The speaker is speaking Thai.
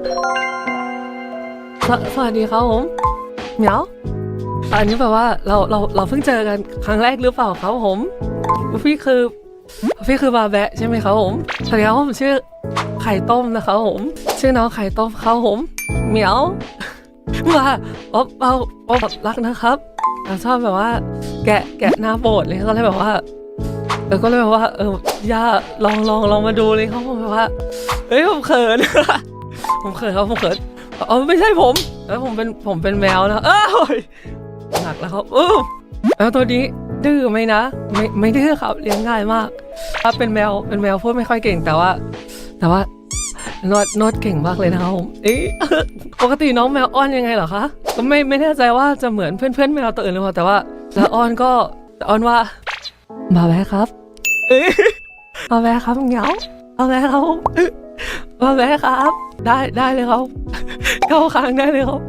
สวสวัสดีครับผมเหมียวอันนี้แปลว่าเราเราเราเพิ่งเจอกันครั้งแรกหรือเปล่าครับผม พี่คือพี่คือบาแบะใช่ไหมครับผมสวัสดีครับผมชื่อไข่ต้มนะครับผม ชื่อน้องไข่ต้มครับผมเหมียวว่าอ๊อบเอาอ๊อบรักนะครับเราชอบแบบว่า แกะแกะหน้าโบสถ์เลยก็เลยแบบว่าเออก็เลยแบบว่า เออย่าลองลองลองมาดูเลยครับผมแบบว่าเฮ้ยผมเขิน ผมเขินครับผมเขินอ๋อไม่ใช่ผมแล้วผมเป็นผมเป็นแมวนะเอ้ยหนักแล้วครับเออแมวตัวนี้ดื้อไหมนะ ไม่ไม่ดื้อครับเลี้ยงง่ายมาก ถ้าเป็นแมวเป็นแมวพูดไม่ค่อยเก่งแต่ว่า แต่ว่านวดนวดเก่งมากเลยนะครับผมเอ๊ะปกติน้องแมวอ้อนยังไงเหรอคะก็ไม่ไม่แน่ใจว่าจะเหมือนเพื่อนเพื่อนแมวตัวอื่นหรือเปล่าแต่ว่าแล้วอ้อนก็จะอ้อนว่า มาแวะครับเอ๊ะมาแวะครับเหงามาแวะครับเอ๊ะมาแวะครับ ได้ได้เลยครับเข้าค้างได้เลยครับ